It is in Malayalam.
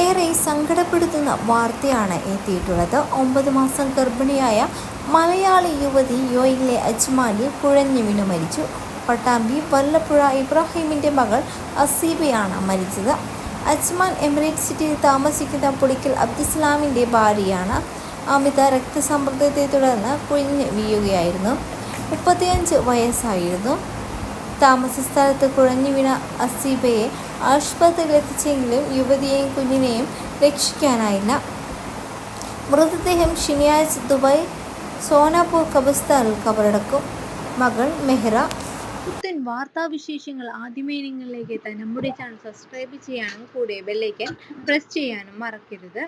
ഏറെ സങ്കടപ്പെടുത്തുന്ന വാർത്തയാണ് എത്തിയിട്ടുള്ളത്. ഒമ്പത് മാസം ഗർഭിണിയായ മലയാളി യുവതി യോയിലെ അജ്മാനിൽ കുഴഞ്ഞു വീണു മരിച്ചു. പട്ടാമ്പി വല്ലപ്പുഴ ഇബ്രാഹിമിന്റെ മകൾ അസീബയാണ് മരിച്ചത്. അജ്മാൻ എമിറേറ്റ് സിറ്റിയിൽ താമസിക്കുന്ന പുളിക്കൽ അബ്ദുസ്ലാമിന്റെ ഭാര്യയാണ് അമിത രക്തസമ്മർദ്ദത്തെ തുടർന്ന് കുഴിഞ്ഞ് വീഴുകയായിരുന്നു. മുപ്പത്തിയഞ്ച് വയസ്സായിരുന്നു. താമസ സ്ഥലത്ത് കുഴഞ്ഞു വീണ അസീബയെ ആശുപത്രിയിൽ എത്തിച്ചെങ്കിലും യുവതിയെയും കുഞ്ഞിനെയും രക്ഷിക്കാനായില്ല. മൃതദേഹം ശനിയാഴ്ച ദുബായ് സോനാപൂർ കബസ്ഥാനിൽ കബറടക്കും. മകൾ മെഹ്റ. പുത്തൻ വാർത്താവിശേഷങ്ങൾ ആദ്യമേ നിങ്ങളിലേക്ക് എത്താൻ നമ്മുടെ ചാനൽ സബ്സ്ക്രൈബ് ചെയ്യാനും കൂടെ ബെല്ലൈക്കൻ പ്രസ് ചെയ്യാനും മറക്കരുത്.